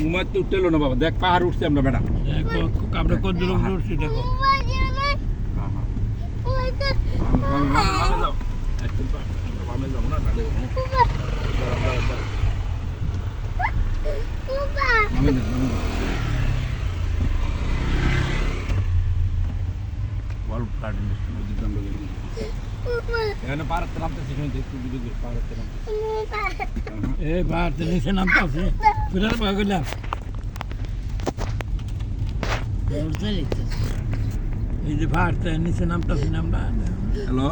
উঠতে উঠতে এলো না বাবা দেখ পাহাড় উঠছে আমরা বেটা দেখো আমরা কত দূর উপরে উঠছি দেখো। এখানে পাহাড়তে নামতেছি করে পাহাড়তে নামতেছি। এই পাহাড়তে নিচে নামতেছে। পাহাড়তে নিচে নামতেছি না আমরা হ্যালো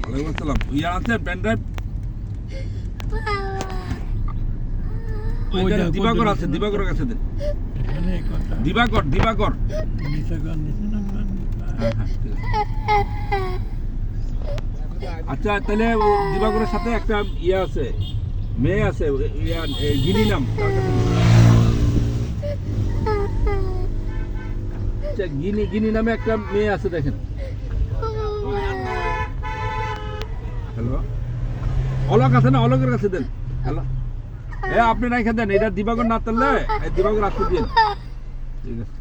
ওয়ালাইকুম আসসালাম ইয়া আছে পেন ড্রাইভ ওই দেখো, দিবাকর কত আছে নিচে কাছে দেন ঠিক আছে। আচ্ছা তাহলে ও সাথে একটা ইয়ে আছে মেয়ে আছে গিনি নাম। আচ্ছা গিনি গিনি নামে একটা মেয়ে আছে, দেখেন। হ্যালো? অলোক আছে না? অলোকের কাছে দেন। হ্যালো? এ, আপনি রাখে দেন, এটা দিবাকর না তাহলে দিবাকর আসতে দিন। ঠিক আছে।